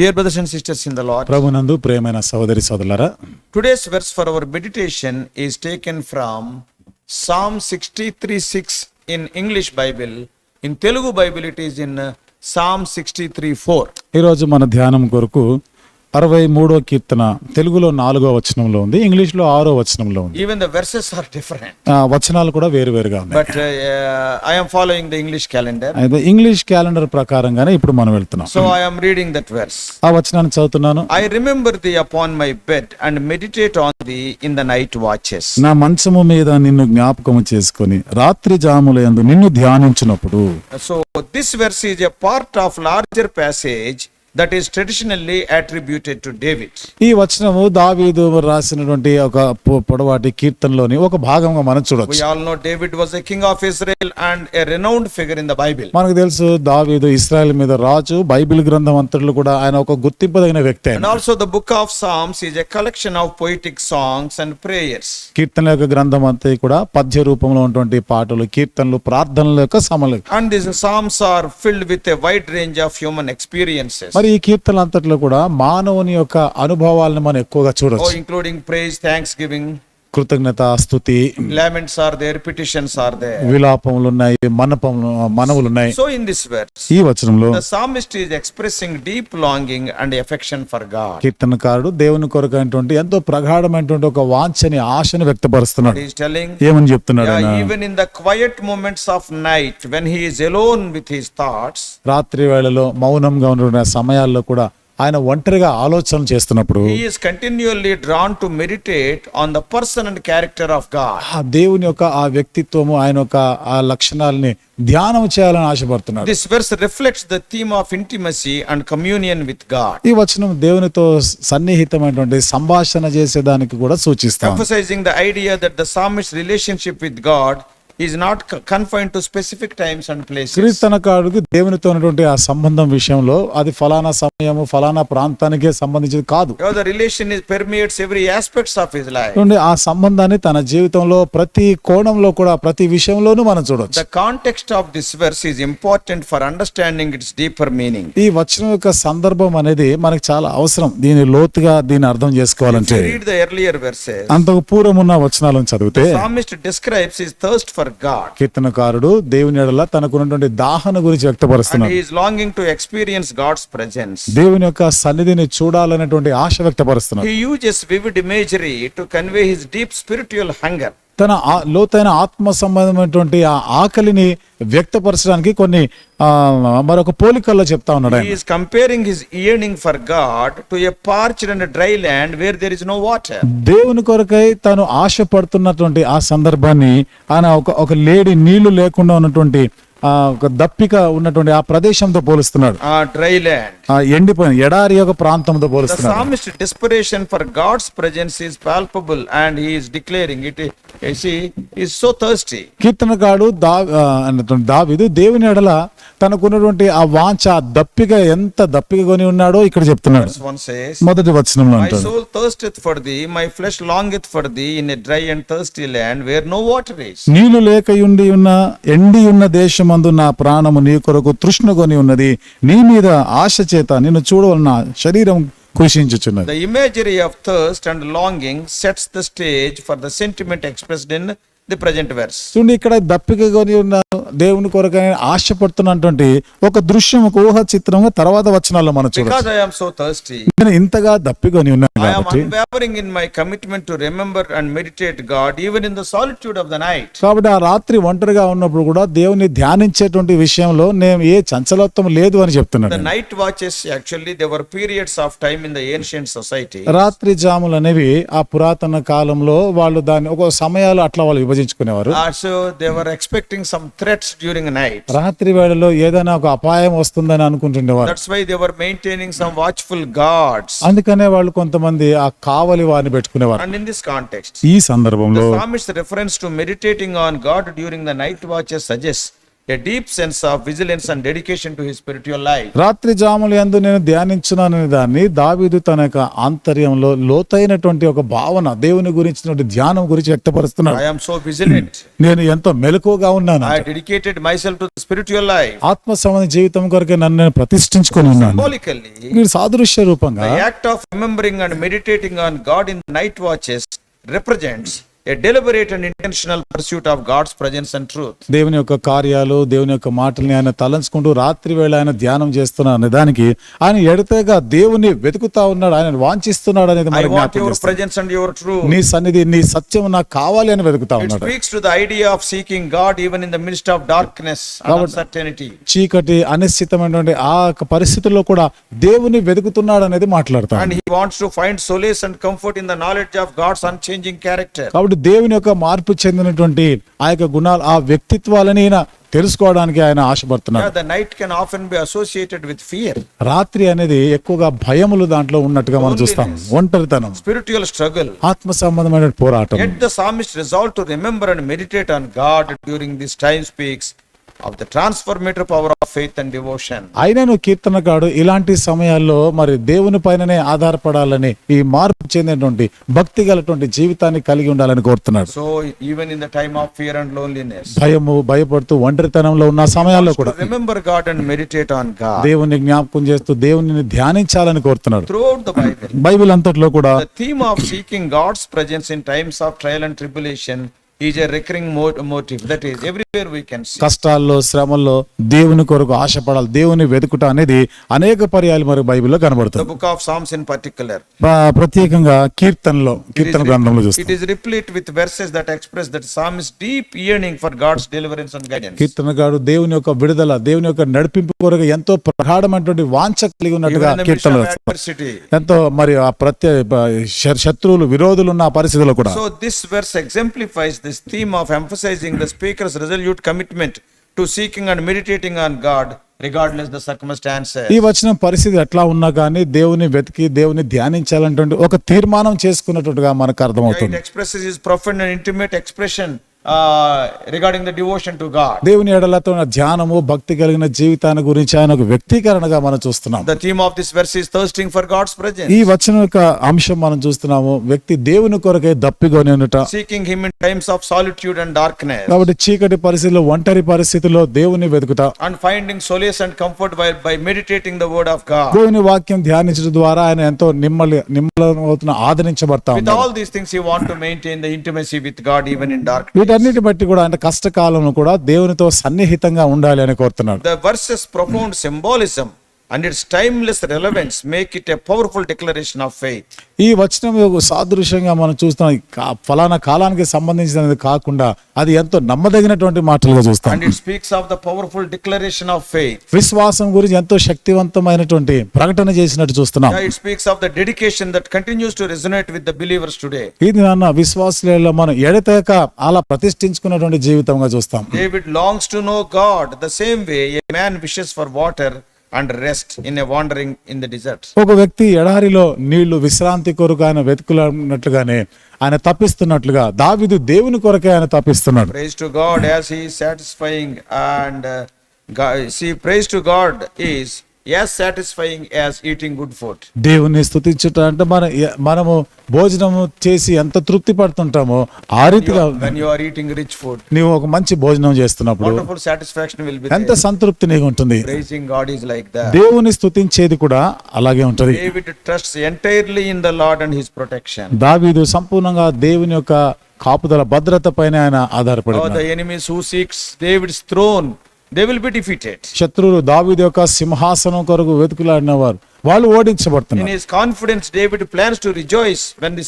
Dear brothers and sisters in the Lord ప్రభు నందు ప్రేమైన సోదరి సోదరులారా today's verse for our meditation is taken from Psalm sixty three six in English Bible in Telugu Bible it is in Psalm sixty three four ఈరోజు మన ధ్యానం కొరకు అరవై మూడో కీర్తన తెలుగులో నాలుగో వచనంలో ఉంది ఇంగ్లీష్లో ఆరో వచనంలో ఉంది. Even the verses are different వచనాలు కూడా వేరు వేరుగా but I am following the English calendar I English calendar ప్రకారంగానే ఇప్పుడు మనం వెళ్తున్నాం. So I am reading that verse ఆ వచనాన్ని చదువుతున్నాను. I remember thee upon my bed and meditate on thee in the night watches నా మంచము మీద నిన్ను జ్ఞాపకం చేసుకొని రాత్రి జాముల యందు నిన్ను ధ్యానించినప్పుడు. So this verse is a part of larger passage that is traditionally attributed to David ఈ వచనము దావీదు రాసినటువంటి ఒక పొడవాటి కీర్తనలోని ఒక భాగంగా మనం చూడొచ్చు. All know David was a king of Israel and renowned figure Bible మనకు తెలుసు దావీదు ఇజ్రాయెల్ మీద రాజు బైబిల్ గ్రంథం అంతట్లో కూడా ఆయన ఒక గుర్తింపదగిన వ్యక్తి and also the book of songs is a collection of poetic songs and prayers కీర్తన యొక్క గ్రంథం అంతా కూడా పద్య రూపంలో ఉన్నటువంటి పాటలు కీర్తనలు ప్రార్థనల యొక్క సమలేఖ and this songs are filled with a wide range of human experiences మరి ఈ కీర్తనలు అంతట్లో కూడా మానవుని యొక్క అనుభవాలను మనం ఎక్కువగా చూడొచ్చు. ఇంక్లూడింగ్ ప్రైజ్ థ్యాంక్స్ గివింగ్ కృతజ్ఞత స్థుతి. Laments are there petitions are there విలాపములు ఉన్నాయి మనపములు మనవులు ఉన్నాయి సో ఇన్ దిస్ వర్స్ ఈ వచనంలో the psalmist is expressing deep longing and affection for God కీర్తనకారుడు దేవుని కొరకు అంటే ఎంతో ప్రగాఢమైనటువంటి ఒక వాంఛని ఆశను వ్యక్తపరుస్తున్నాడు. ఇస్ టెల్లింగ్ ఏమని చెప్తున్నాడు even in the quiet moments of night when he is alone with his thoughts రాత్రి వేళలో మౌనంగా ఉన్న సమయాల్లో కూడా ఆయన ఒంటరిగా ఆలోచన చేస్తున్నప్పుడు continuously drawn to meditate on the person and character of దేవుని యొక్క ఆ వ్యక్తిత్వము ఆయన యొక్క ఆ లక్షణాలని ధ్యానం చేయాలని ఆశపడుతున్నాడు. This theme of intimacy and communion with God ఈ వచనం దేవునితో సన్నిహితమైనటువంటి సంభాషణ చేసేదానికి కూడా సూచిస్తాం. Emphasizing the idea that the psalmist's relationship with God is not confine to specific times and place కీర్తన కాడుకు దేవునితో ఉన్నటువంటి ఆ సంబంధం విషయంలో అది ఫలానా సమయము ఫలానా ప్రాంతానికే సంబంధించింది కాదు. Relation is permeates every aspects of is life ఆ సంబంధాన్ని తన జీవితంలో ప్రతి కోణంలో కూడా ప్రతి విషయంలోనూ మనం చూడొచ్చు. The context of this verse is important for understanding its deeper meaning ఈ వచనం యొక్క సందర్భం అనేది మనకి చాలా అవసరం. దీని లోతుగా దీన్ని అర్థం చేసుకోవాలంటే. రీడ్ ద ఎర్లియర్ వర్సెస్ అంతకు పూర్వం ఉన్న వచనాలను చదివితే psalmist describes his thirst for కీర్తనకారుడు దేవుని ఎడల తనకున్నటువంటి దాహన గురించి వ్యక్తపరుస్తున్నాడు. His longing to experience God's presence దేవుని యొక్క సన్నిధిని చూడాలనేటువంటి ఆశ వ్యక్తపరుస్తున్నాడు. He uses vivid imagery to convey his deep spiritual hunger తన లోతైన ఆత్మ సంబంధమైనటువంటి ఆ ఆకలిని వ్యక్తపరచడానికి కొన్ని మరొక పోలికల్లో చెప్తా ఉన్నాడు He ఆయన is comparing his yearning for God to a parched and a dry land where there is no water. దేవుని కొరకై తాను ఆశపడుతున్నటువంటి ఆ సందర్భాన్ని ఆయన ఒక ఒక లేడి నీళ్ళు లేకుండా ఉన్నటువంటి ఒక దప్పిక ఉన్నటువంటి ఆ ప్రదేశంతో పోలుస్తున్నాడు. ఆ డ్రై ల్యాండ్ ఆ ఎండిపోయిన ఎడారి యొక్క ప్రాంతంతో పోలుస్తున్నాడు. Psalmist for God's presence is palpable and he declaring it is he is so thirsty కీర్తనకాడు దా దావిదు దేవుని ఎడల తనకున్నటువంటి ఆ వాంచ ఆ దప్పిక ఎంత దప్పిక కొని ఉన్నాడో ఇక్కడ చెప్తున్నాడు. మొదటి వచనంలో my soul thirsteth for thee my flesh longeth for thee in dry and thirsty land where water is నీళ్ళు లేక ఉండి ఉన్న ఎండి ఉన్న దేశం మందు నా ప్రాణము నీ కొరకు తృష్ణగొని ఉన్నది. నీ మీద ఆశ చేత నేను చూడవలన శరీరం కృషించుచున్నది the imagery of thirst and longing sets the stage for the sentiment expressed in the present verse. చూడండి ఇక్కడ దప్పిక కొని ఉన్నాను దేవుని కొరక ఆశపడుతున్నటువంటి ఒక దృశ్యం ఒక ఊహ చిత్రం తర్వాత వచనాల్లో మనం చూడాలి బికాజ్ సో థర్స్టీ నేను ఇంతగా దప్పికొని ఉన్నాను కాబట్టి my commitment to remember and meditate God even in the of the night కాబట్టి ఆ రాత్రి ఒంటరిగా ఉన్నప్పుడు కూడా దేవుని ధ్యానించేటువంటి విషయంలో నేను ఏ చంచలత్వం లేదు అని చెప్తున్నాను night watches actually they were periods of time in the ancient society రాత్రి జాములు అనేవి ఆ పురాతన కాలంలో వాళ్ళు దాని ఒక సమయాలు అట్లా వాళ్ళు ఆలోచించుకునేవారు expecting some threats during night రాత్రి వేళలో ఏదైనా ఒక అపాయం వస్తుందని అనుకుంటుండేవారు. మెయింటైనింగ్ సమ్ వాచ్ఫుల్ గాడ్స్ అందుకనే వాళ్ళు కొంతమంది ఆ కావలి వారిని పెట్టుకునేవారు. అండ్ ఇన్ దిస్ ఈ సందర్భంలో promise reference meditating on God during the night watches suggest a deep sense of vigilance and dedication to his spiritual life. రాత్రి జాములు యందు నేను ధ్యానించున్నాననే దాన్ని దావీదు తన యొక్క ఆంతర్యంలో లోతైనటువంటి ఒక భావన దేవుని గురించినటువంటి ధ్యానం గురించి వ్యక్తపరుస్తున్నాడు I am so vigilant. నేను ఎంతో మెలకుగా ఉన్నాను I dedicated myself to the spiritual life. ఆత్మ సంబంధ జీవితం కొరకే నన్ను నేను ప్రతిష్ఠించుకొని ఉన్నాను Symbolically, మీరు సాదృశ్య రూపంగా the act of remembering and meditating on God in the night a and intentional pursuit of God's presence and దేవుని యొక్క కార్యాలు దేవుని యొక్క మాటల్ని ఆయన తలంచుకుంటూ రాత్రి వేళ ఆయన ధ్యానం చేస్తున్నా అనే దానికి ఆయన ఎడతగా దేవుని వెతుకుతా ఉన్నాడు ఆయన వాంఛిస్తున్నాడు అనేది మరి అండ్ యువర్ ట్రూత్ నీ నీ సత్యం నాకు కావాలి అని వెతుకుతా ఉన్నాడు. Speaks to the idea of seeking God even in the of darkness చీకటి అనిశ్చితమైనటువంటి ఆ యొక్క పరిస్థితుల్లో కూడా దేవుని వెతుకుతున్నాడు అనేది మాట్లాడతాడు. And wants to find solace comfort in knowledge of God's unchanging character దేవుని యొక్క మార్పు చెందినటువంటి ఆ యొక్క గుణాలు ఆ వ్యక్తిత్వాలని తెలుసుకోవడానికి ఆయన ఆశపడుతున్నాడు. రాత్రి అనేది ఎక్కువగా భయములు దాంట్లో ఉన్నట్టుగా మనం చూస్తాం. ఒంటరితనం. స్పిరిచువల్ స్ట్రగుల్ ఆత్మ సంబంధమైన పోరాటం. The psalmist resolve remember and meditate on God during this time speaks of the transformative power of faith and devotion ఆయనను కీర్తనకాడు ఇలాంటి సమయాల్లో మరి దేవుని పైననే ఆధారపడాలని ఈ మార్పు చెందినటువంటి భక్తి గలటువంటి జీవితాన్ని కలిగి ఉండాలని కోరుతున్నాడు. So even in the time of fear and loneliness భయము భయపడుతూ ఒంటరితనంలో ఉన్న సమయాల్లో కూడా remember God and meditate on God దేవుని జ్ఞాపకం చేస్తూ దేవుని ధ్యానించాలని కోరుతున్నాడు. త్రూఅవుట్ ద బైబిల్ బైబిల్ అంతట్లో కూడా theme of seeking God's presence in times of trial and tribulation is a recurring motive that is everywhere we can కష్టాల్లో శ్రమల్లో దేవుని కొరకు ఆశపడాలి. దేవుని వెతుకుట అనేది అనేక పర్యాయాలు మరి బైబిల్లో కనబడుతుంది. Book of songs in particular ప్రత్యేకంగా కీర్తనలో కీర్తన గ్రంథంలో with verses that express that psalm deep yearning for God's deliverance and కీర్తన గాడు దేవుని యొక్క విడుదల దేవుని యొక్క నడిపింపు కొరకు ఎంతో ప్రగాఢమైనటువంటి వాంఛ కలిగి ఉన్నట్టుగా కీర్తన ఎంతో మరి ఆ ప్రత్య శత్రువులు విరోధులు ఉన్న పరిస్థితుల్లో కూడా. So this verse exemplifies the this theme of emphasizing the speaker's resolute commitment to seeking and meditating on God regardless the circumstances. ఈ వచ్చిన పరిస్థితి ఎట్లా ఉన్నా కానీ దేవుని వెతికి దేవుని ధ్యానించాలన్నటువంటి ఒక తీర్మానం చేసుకున్నట్టుగా మనకు అర్థమవుతుంది expresses his profound and intimate expression regarding the devotion to God దేవుని ఎడలతో ధ్యానము భక్తి కలిగిన జీవితాన్ని గురించి ఆయన ఒక వ్యక్తీకరణగా మనం చూస్తున్నాం. The theme of this verse is thirsting for God's presence ఈ వచనం యొక్క అంశం మనం చూస్తున్నాము వ్యక్తి దేవుని కొరకే దప్పిగొని ఉండట. Seeking him in times of solitude and darkness కాబట్టి చీకటి పరిస్థితుల్లో ఒంటరి పరిస్థితుల్లో దేవుని వెతుకుట. And finding solace and comfort by by meditating the word of God దేవుని వాక్యం ధ్యానించడం ద్వారా ఆయన ఎంతో నిమ్మల నిమ్మల అవుతున్న ఆదరించబడతాం with all these things you want to maintain the intimacy with God even in dark వీటన్నిటి బట్టి కూడా అంటే కష్టకాలంలో కూడా దేవునితో సన్నిహితంగా ఉండాలి అని కోరుతున్నాడు. The verses profound symbolism and its timeless relevance make it a powerful declaration of faith. ఈ వచనం సాదృశ్యంగా మనం చూస్తున్నాం ఫలానా కాలానికి సంబంధించినది కాకుండా అది ఎంతో నమ్మదగినటువంటి మాటలుగా చూస్తాం And it speaks of the powerful declaration of faith. విశ్వాసం గురించి ఎంతో శక్తివంతమైనటువంటి ప్రకటన చేసినట్టు చూస్తున్నాం it speaks of the dedication that continues to resonate with the believers today. ఇది నాన్న విశ్వాసులలో మనం ఎడతెగక అలా ప్రతిష్ఠించుకున్నటువంటి జీవితంగా చూస్తాం David longs to know God the same way a man wishes for water and rest in a wandering in the desert ఒక వ్యక్తి ఎడారిలో నీళ్ళు విశ్రాంతి కొరకు ఆయన వెతుకులన్నట్లుగానే ఆయన తప్పిస్తున్నట్లుగా దావిదు దేవుని కొరకే ఆయన తప్పిస్తున్నాడు. Praise to God as he satisfying and see praise to God is as satisfying as eating good food దేవుని స్థుతించుట అంటే మన మనము భోజనము చేసి ఎంత తృప్తి పడుతుంటామో ఆ రీతిగా when you are eating rich food నీవు ఒక మంచి భోజనం చేస్తున్నప్పుడు వండర్ఫుల్ సాటిస్ఫాక్షన్ విల్ బి ఎంత సంతృప్తి నీకు ఉంటుంది? Praising God is like that దేవుణ్ణి స్తుతించేది కూడా అలాగే ఉంటుంది. David trusts entirely in the Lord and his protection దావీదు సంపూర్ణంగా దేవుని యొక్క కాపుదల భద్రత పైన ఆయన ఆధారపడి enemies who seeks David's throne they will be defeated శత్రువులు దావీదు యొక్క సింహాసనం కొరకు వెతుకులాడిన వారు వాళ్ళు ఓడించబడుతున్నారు. In confidence David plans to rejoice when the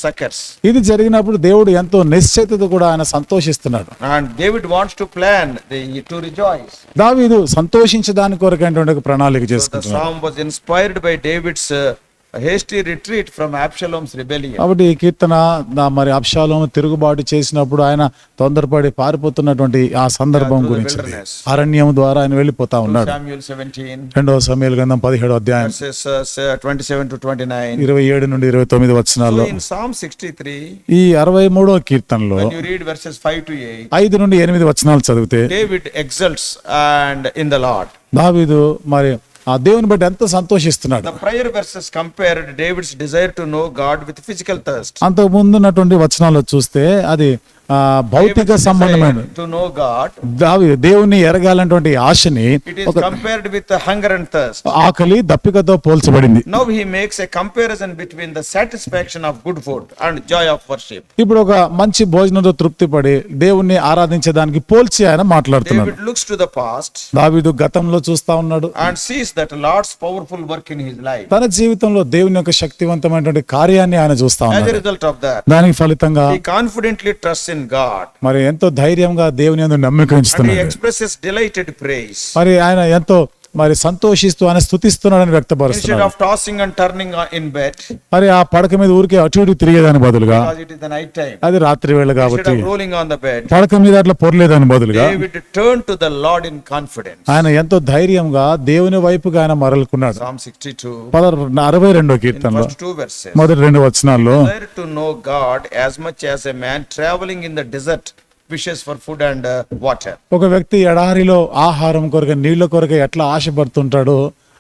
ఇది జరిగినప్పుడు దేవుడు ఎంతో నిశ్చయతతో కూడా ఆయన సంతోషిస్తున్నాడు. And David wants to plan the to rejoice దావీదు సంతోషించడానికి కొరకైనటువంటి ప్రణాళిక చేస్తున్నారు psalm inspired by David's uh. కాబట్టి ఈ కీర్తన మరి అప్షాలోము తిరుగుబాటు చేసినప్పుడు ఆయన తొందరపడి పారిపోతున్నటువంటి ఆ సందర్భం గురించి. అరణ్యం ద్వారా ఆయన వెళ్ళిపోతా ఉన్నాడు Samuel 17, రెండవ సమయాల గ్రంథం పదిహేడో అధ్యాయం uh, 27 to 29. ఇరవై ఏడు నుండి ఇరవై తొమ్మిది వచనాల్లో in Psalm 63, ఈ అరవై మూడో కీర్తనలో when you read verses 5 to 8, ఐదు నుండి ఎనిమిది వచనాలు చదివితే David exults and in the Lord. దావీదు మరి ఆ దేవుని బట్టి ఎంత సంతోషిస్తున్నాడు. Prayer verses compare David's desire to know God with physical అంతకు ముందు ఉన్నటువంటి వచనాలు చూస్తే అది భౌతిక సంబంధమైన దేవుని ఎరగాలంటువంటి ఆశని ఆకలి దప్పికతో పోల్చబడింది. ఇప్పుడు ఒక మంచి భోజనంతో తృప్తి పడి దేవుణ్ణి ఆరాధించే దానికి పోల్చి ఆయన మాట్లాడుతున్నాడు. గతంలో చూస్తా ఉన్నాడు. Powerful work in his life తన జీవితంలో దేవుని యొక్క శక్తివంతమైనటువంటి కార్యాన్ని ఆయన చూస్తా ఉన్నాడు. దానికి ఫలితంగా కాన్ఫిడెంట్లీ ట్రస్ట్ in God మరి ఎంతో ధైర్యంగా దేవుని యందు నమ్మిక ఉంచుతున్నాడు expresses delighted praise. మరి ఆయన ఎంతో మరి సంతోషిస్తూ అని స్థుతిస్తున్నాడని వ్యక్తపరుస్తున్నాడు. మరి ఆ పడక మీద ఊరికే అటు ఇటు తిరిగేదాని బదులుగా అది రాత్రి వేళ కాబట్టి పడక మీద అట్లా పొరలేదాని బదులుగా ఆయన ఎంతో ధైర్యంగా దేవుని వైపుగా ఆయన మరలుకున్నాడు. అరవై రెండో కీర్తన మొదటి రెండు వచనాల్లో to know God as much as a man traveling in the desert for food and uh, water. ఒక వ్యక్తి ఎడారిలో ఆహారం కొరకు నీళ్ళ కొరకు ఎట్లా ఆశపడుతుంటాడో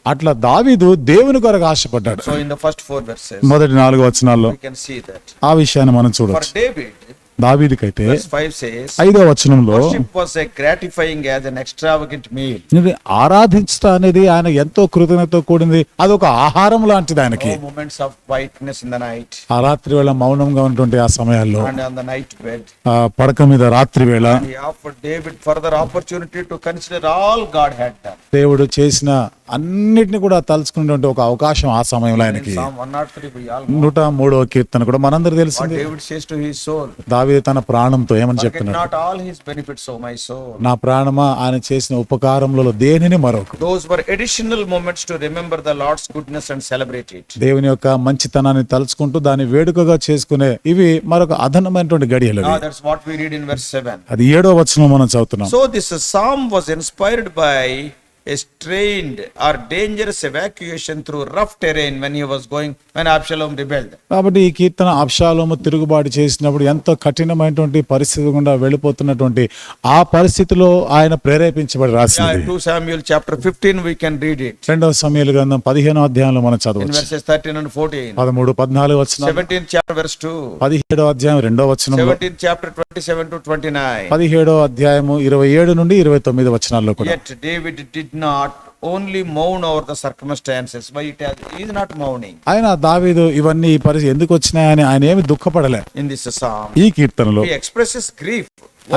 అట్లా దావీదు దేవుని కొరకు ఆశపడ్డాడు in the first four verses, మొదటి నాలుగు వచనాల్లో. ఆ విషయాన్ని మనం చూడొచ్చు David, దావీదికైతే ఐదో వచనంలో ఆరాధించట అనేది ఆయన ఎంతో కృతజ్ఞత కూడింది. అది ఒక ఆహారం లాంటిది ఆయనకి. ఆ రాత్రి వేళ మౌనంగా ఉన్నటువంటి ఆ సమయాల్లో పడక మీద రాత్రి వేళ further opportunity to consider all God had దేవుడు చేసిన అన్నిటిని కూడా తలుచుకునేటువంటి ఒక అవకాశం ఆ సమయంలో ఆయనకి. నూట మూడో కీర్తన కూడా మనందరూ తెలుసు దావి తన ప్రాణంతో ఏమని చెప్తున్నాడు నా ప్రాణమా ఆయన చేసిన ఉపకారంలో దేనిని మరొక దేవుని యొక్క మంచితనాన్ని తలుచుకుంటూ దాని వేడుకగా చేసుకునే ఇవి మరొక అదనమైనటువంటి గడియలు అది ఏడో వచనం మనం చదువుతున్నాం. So this psalm was inspired by a strained or dangerous evacuation through rough terrain when he was going, when Absalom rebelled. కాబట్టి ఈ కీర్తన అప్షాలోము తిరుగుబాటు చేసినప్పుడు ఎంతో కఠినమైనటువంటి పరిస్థితి గుండా వెళ్ళిపోతున్నటువంటి ఆ పరిస్థితిలో ఆయన ప్రేరేపించబడి రాసింది 2 Samuel chapter 15, we can read it. రెండవ సమయాల గ్రంథం పదిహేనో అధ్యాయంలో మనం చదవచ్చు verses 13 and 14. పదమూడు పద్నాలుగు వచ్చిన 17th chapter verse 2. పదిహేడో అధ్యాయం రెండో వచనంలో 17th chapter 27 to 29. పదిహేడో అధ్యాయము ఇరవై ఏడు నుండి ఇరవై తొమ్మిది వచనాల్లో కూడా Yet David did not only mourn over the circumstances, but it has, he is not mourning ఆయన దావీదు ఇవన్నీ ఈ పరిస్థితి ఎందుకు వచ్చినాయని ఆయన ఏమి దుఃఖపడలే in this psalm. ఈ కీర్తనలో He expresses grief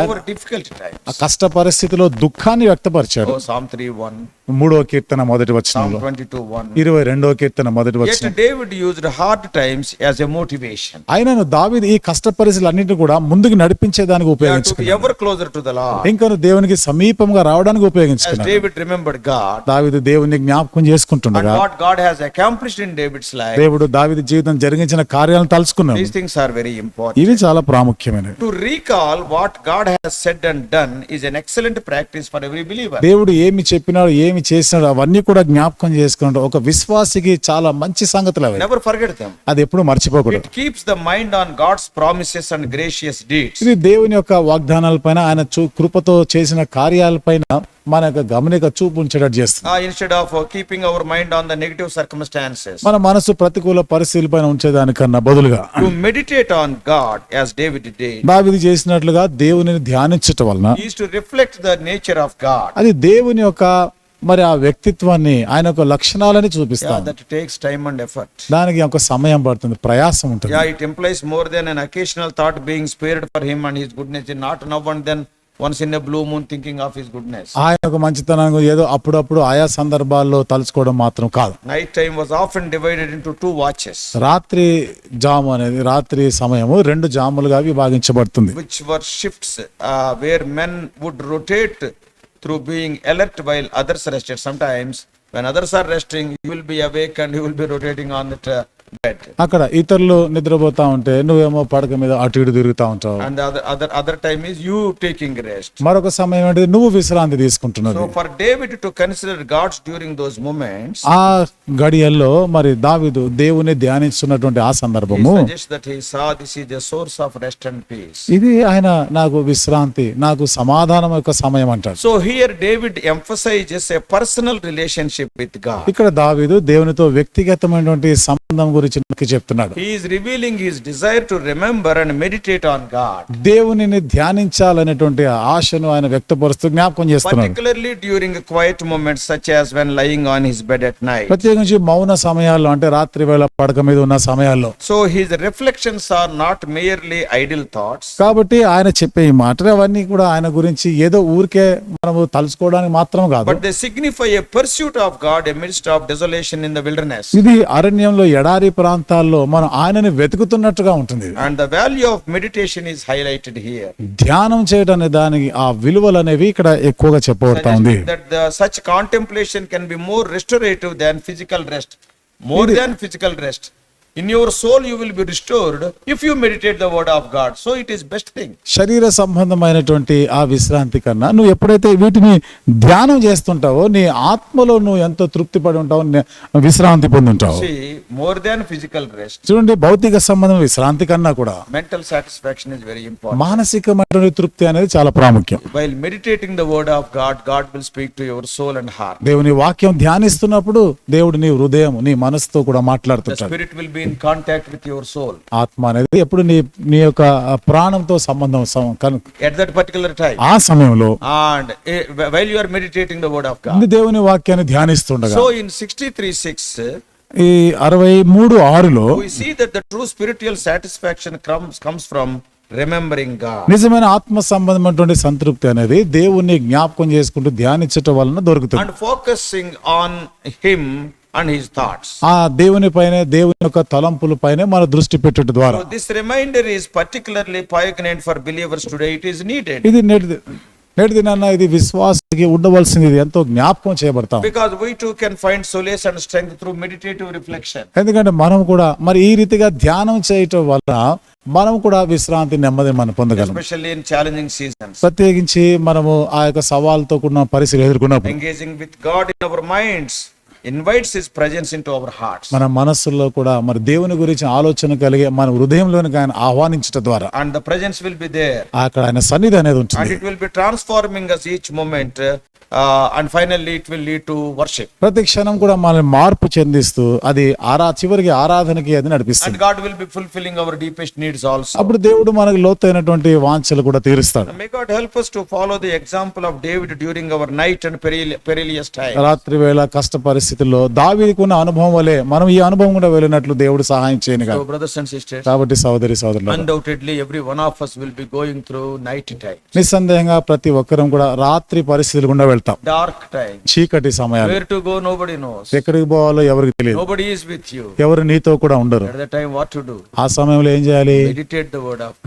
over difficult ఆ times. కష్ట పరిస్థితిలో దుఃఖాన్ని వ్యక్తపరిచాడు Oh, Psalm 3 1, మూడో కీర్తన మొదటి వచ్చిన ఇరవై రెండో కీర్తన మొదటి వచ్చిన David use hard times as a motivation ఆయన దావిద్ ఈ కష్ట పరిస్థితులు అన్నింటిని కూడా ముందుకు నడిపించేదానికి ఉపయోగించుకుంది ఎవర్ క్లోజర్ టు దలా ఇంకా దేవునికి సమీపంగా రావడానికి ఉపయోగించుకుంది డేవిడ్ రిమెంబర్డ్ గాడ్ దావిద్ జ్ఞాపకం చేసుకుంటుండగా what God has in David's life దేవుడు దావిద్ జీవితం జరిగించిన కార్యాలను తలుచుకున్నాడు. These things are very important ఇవి చాలా ప్రాముఖ్యమైన to recall what God has said and done is an excellent practice for ఎవరి బిలీవర్ దేవుడు ఏమి చెప్పినాడు ఏమి ఏమి చేసినాడు అవన్నీ కూడా జ్ఞాపకం చేసుకున్నాడు ఒక విశ్వాసికి చాలా మంచి సంగతులు అవి. నెవర్ అది ఎప్పుడు మర్చిపోకూడదు. Keeps the mind on God's promises and gracious deeds దేవుని యొక్క వాగ్దానాల పైన ఆయన కృపతో చేసిన కార్యాలపైన మన యొక్క గమనిక చూపు ఉంచడం చేస్తుంది instead of keeping our mind on the negative circumstances మన మనసు ప్రతికూల పరిస్థితుల పైన ఉంచేదానికన్నా బదులుగా to meditate on God as David did దావీదు చేసినట్లుగా దేవుని ధ్యానించటం వలన is to reflect the nature of God అది దేవుని యొక్క మరి ఆ వ్యక్తిత్వాన్ని ఆయన ఒక లక్షణాలని చూపిస్తా that takes time and effort దానికి ఒక సమయం పడుతుంది ప్రయాసం ఉంటుంది. Yeah it employs more than an occasional thought being spirit for him and his goodness in not now and then once in a blue thinking of his goodness ఆయన ఒక మంచితనం ఏదో అప్పుడప్పుడు ఆయా సందర్భాల్లో తలుచుకోవడం మాత్రం కాదు. Night time was often divided in two watches రాత్రి జాము అనేది రాత్రి సమయము రెండు జాములుగా విభాగించబడుతుంది. Which were shifts where men would rotate through being alert while others rested. Sometimes When others are resting, you will be awake and you will be rotating on that uh. అక్కడ ఇతరులు నిద్రపోతా ఉంటే నువ్వేమో పడక మీద అటు ఇటు తిరుగుతా ఉంటావు. Other time is you taking rest మరొక సమయం అంటే నువ్వు విశ్రాంతి తీసుకుంటున్నావు for David to consider God's during those moments ఆ గడియల్లో మరి దావిదు దేవుని ధ్యానిస్తున్నటువంటి ఆ సందర్భము సోర్స్ ఆఫ్ రెస్ట్ పీస్ ఇది ఆయన నాకు విశ్రాంతి నాకు సమాధానం యొక్క సమయం అంటారు so here David emphasize a personal relationship with God ఇక్కడ దావిదు దేవునితో వ్యక్తిగతమైనటువంటి సంబంధం గురించి చెప్తున్నాడు. He desire remember meditate on God దేవునిని ధ్యానించాలనేటువంటి ఆశను ఆయన వ్యక్తపరుస్తూ జ్ఞాపకం చేస్తున్నాడు. Particularly during quiet moments such lying మౌన సమయాల్లో అంటే రాత్రి వేళ పడక మీద ఉన్న సమయాల్లో. So his reflections are not merely idle thoughts కాబట్టి ఆయన చెప్పే ఈ మాటలు అవన్నీ కూడా ఆయన గురించి ఏదో ఊరికే మనము తలుచుకోవడానికి మాత్రం కాదు. Signify a pursuit of God amidst of desolation in the wilderness ఇది అరణ్యంలో ఎడారి రహదారి ప్రాంతాల్లో మనం ఆయనని వెతుకుతున్నట్టుగా ఉంటుంది. And the value of meditation is highlighted here ధ్యానం చేయడం అనే దానికి ఆ విలువలు అనేవి ఇక్కడ ఎక్కువగా చెప్పబడతా ఉంది. Such contemplation can be more restorative than physical rest more than physical rest in your soul you will be restored if you meditate the word of God so it is best thing శరీర సంబంధమైనటువంటి ఆ విశ్రాంతి కన్నా నువ్వు ఎప్పుడైతే వీటిని ధ్యానం చేస్తుంటావో నీ ఆత్మలో నువ్వు ఎంతో తృప్తి పడి ఉంటావు విశ్రాంతి పొందుంటావు. మోర్ దాన్ ఫిజికల్ రెస్ట్ చూడండి భౌతిక సంబంధం విశ్రాంతి కన్నా కూడా mental satisfaction is very important మానసికమైన తృప్తి అనేది చాలా ప్రాముఖ్యం. While meditating the word of God God will speak to your soul and heart దేవుని వాక్యం ధ్యానిస్తున్నప్పుడు దేవుడు నీ హృదయం నీ మనసుతో కూడా మాట్లాడుతుంటాడు. Spirit will be contact with your soul ఆత్మ అనేది ఎప్పుడు నీ నీ యొక్క ప్రాణంతో సంబంధం ఎట్ దట్ పర్టికులర్ టైం ఆ సమయంలో and while you meditating the word of దేవుని వాక్యాన్ని ధ్యానిస్తుండగా సో ఇన్ 63 6 ఈ అరవై మూడు ఆరులో we see that true spiritual satisfaction comes comes from remembering God నిజమైన ఆత్మ సంబంధమైనటువంటి సంతృప్తి అనేది దేవుణ్ణి జ్ఞాపకం చేసుకుంటూ ధ్యానించటం వలన దొరుకుతుంది. And focusing on him and His thoughts. ఆ దేవుని పైనే దేవుని యొక్క తలంపుల పైనే మన దృష్టి పెట్టుట ద్వారా this reminder is particularly poignant for believers today. It is needed. ఇది నేటి నేటి దినాన్న ఇది విశ్వాసకి ఉండవలసింది ఇది ఎంతో జ్ఞాపకం చేయబడతాం Because we too can find solace and strength through meditative reflection. ఎందుకంటే మనం కూడా మరి ఈ రీతిగా ధ్యానం చేయటం వల్ల మనం కూడా విశ్రాంతి నెమ్మది మనం పొందగలం Especially in challenging seasons. ప్రత్యేకించి మనము ఆ యొక్క సవాల్తో కూడిన పరిస్థితులు ఎదుర్కొన్నప్పుడు Engaging with God in our minds invites His presence into our hearts. మన మనస్సుల్లో కూడా మరి దేవుని గురించి ఆలోచన కలిగే మన హృదయంలోనికి ఆయన ఆహ్వానించడం ద్వారా And the presence will be there. అక్కడ ఆయన సన్నిధి అనేది And ఉంటుంది it will be transforming us each moment. uh, and finally, it will lead to worship. ప్రతి క్షణం కూడా మనల్ని మార్పు చెందిస్తూ అది ఆరా చివరికి ఆరాధనకి అది And నడిపిస్తుంది God will be fulfilling our deepest needs also. అప్పుడు దేవుడు మనకి లోతైనటువంటి వాంఛలు కూడా తీరుస్తాడు may God help us to follow the example of David during our night and peril- perilous time. రాత్రి వేళ కష్ట పరిస్థితుల్లో దావీదికి ఉన్న అనుభవం వలె మనం ఈ అనుభవం కూడా వెళ్ళినట్లు దేవుడు సహాయం చేయను కదా బ్రదర్స్ అండ్ సిస్టర్స్ కాబట్టి సోదరి సోదరులు every one of us will be going through night time నిస్సందేహంగా ప్రతి ఒక్కరం కూడా రాత్రి పరిస్థితులు కూడా వెళ్తాం. డార్క్ టైం చీకటి సమయం వేర్ టు ఎక్కడికి పోవాలో ఎవరికి తెలియదు. నోబడీ విత్ ఎవరు నీతో కూడా ఉండరు. టైం వాట్ టు డు ఆ సమయంలో ఏం చేయాలి? మెడిటేట్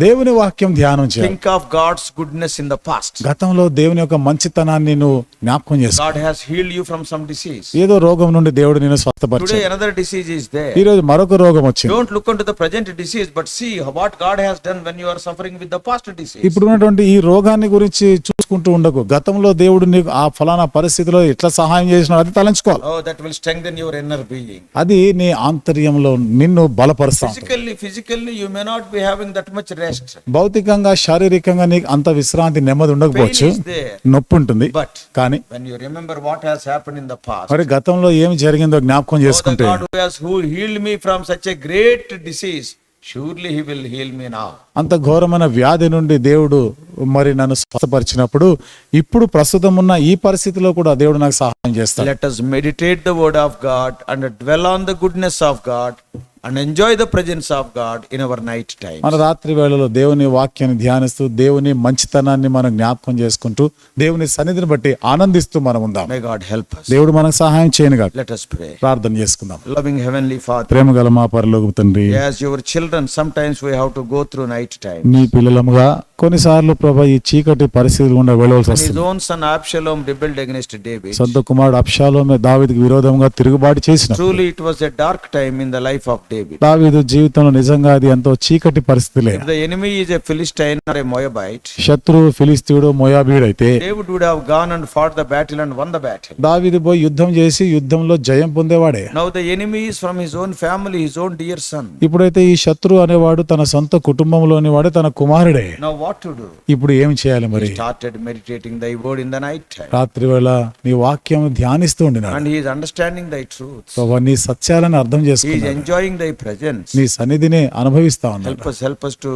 దేవుని వాక్యం ధ్యానం చేయాలి. Think of God's in the past గతంలో దేవుని యొక్క మంచితనాన్ని నువ్వు జ్ఞాపకం చేసుకో. God healed you from some disease ఏదో రోగ రోగం నుండి దేవుడు నిన్ను స్వస్థపరిచాడు. మరొక రోగం వచ్చింది. ఇప్పుడు ఉన్నటువంటి ఈ రోగాన్ని గురించి చూసుకుంటూ ఉండకు. గతంలో దేవుడు ఆ ఫలానా పరిస్థితిలో ఎట్లా సహాయం చేసినా అది తలంచుకోవాలి. అది నీ ఆంతర్యంలో నిన్ను భౌతికంగా శారీరకంగా నీకు అంత విశ్రాంతి నెమ్మది ఉండకపోవచ్చు. నొప్పి ఉంటుంది. కాలంలో ఏమి జరిగిందో జ్ఞాపకం చేసుకుంటే మీ ఫ్రమ్ సచ్ గ్రేట్ డిసీజ్ మీ నా అంత ఘోరమైన వ్యాధి నుండి దేవుడు మరి నన్ను స్వస్థపరిచినప్పుడు ఇప్పుడు ప్రస్తుతం ఉన్న ఈ పరిస్థితిలో కూడా దేవుడు నాకు సహాయం చేస్తాడు. Let us meditate the word of God and dwell on the goodness of God and enjoy the presence of God in our night time. మన రాత్రి వేళలో దేవుని వాక్యాన్ని ధ్యానిస్తూ దేవుని మంచితనాన్ని మనం జ్ఞాపకం చేసుకుంటూ దేవుని సన్నిధిని బట్టి ఆనందిస్తూ మనం ఉందాం May God help us. దేవుడు మనకు సహాయం చేయనుగా Let us pray. ప్రార్థన చేసుకుందాం Loving Heavenly Father, ప్రేమ గల మా పరలోక తండ్రి as your children, sometimes we have to go through night time. నీ పిల్లలముగా కొన్నిసార్లు ప్రభా ఈ చీకటి పరిస్థితులు గుండా వెళ్ళవలసి వస్తుంది own son Absalom rebelled against David, సొంత కుమారుడు అప్షాలోమే దావీదుకు విరోధంగా తిరుగుబాటు చేసిన truly it was a dark time in the life of జీవితంలో నిజంగా అది ఎంతో చీకటి పరిస్థితులే the enemy is a Philistine or a Moabite శత్రు ఫిలిస్తీయుడు అయితే David would have gone and fought the battle and won the battle దావీదు పోయి యుద్ధం చేసి యుద్ధంలో జయం పొందేవాడే now the enemy is from his own family his own dear son ఇప్పుడైతే ఈ శత్రు అనేవాడు తన సొంత కుటుంబంలోని వాడే తన కుమారుడే నౌ వాట్ ఇప్పుడు ఏం చేయాలి మరి started meditating thy word in the night రాత్రి వేళ నీ వాక్యం ధ్యానిస్తూ ఉండినాడు and he is understanding thy truth so one సత్యాలను అర్థం చేసుకున్నాడు he is enjoying thy presence. నీ సన్నిధిని అనుభవిస్తా ఉన్నాడు Help us, help us to,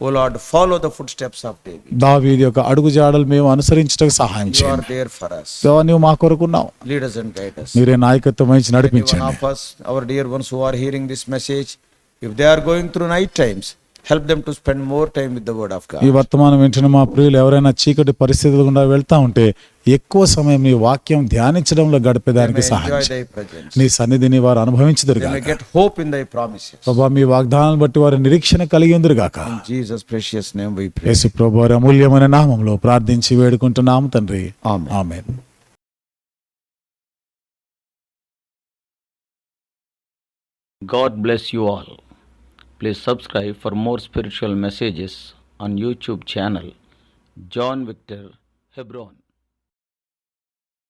O Lord, follow the footsteps of David. దావీది యొక్క అడుగు జాడలు మేము అనుసరించడానికి సహాయం You చేయండి are there for us. దేవా, నీవు మా కొరకున్నావు Lead us and guide us. మీరే నాయకత్వం వహించి Any one నడిపించండి of us, our dear ones who are hearing this message, if they are going through night times, help them to spend more time with the word of ఈ God. వర్తమానం వింటున్న మా ప్రియులు ఎవరైనా చీకటి పరిస్థితులు గుండా వెళ్తా ఉంటే ఎక్కువ సమయం నీ వాక్యం ధ్యానించడంలో గడిపేదానికి సహాయం నీ సన్నిధిని వారు అనుభవించదురు హోప్ ప్రభా మీ వాగ్దానాన్ని బట్టి వారి నిరీక్షణ కలిగి ఉందరు గాక. Jesus precious name we pray అమూల్యమైన నామంలో ప్రార్థించి వేడుకుంటున్నాము తండ్రి. ఆమె God bless you all please subscribe for more spiritual messages on YouTube channel John Victor Hebron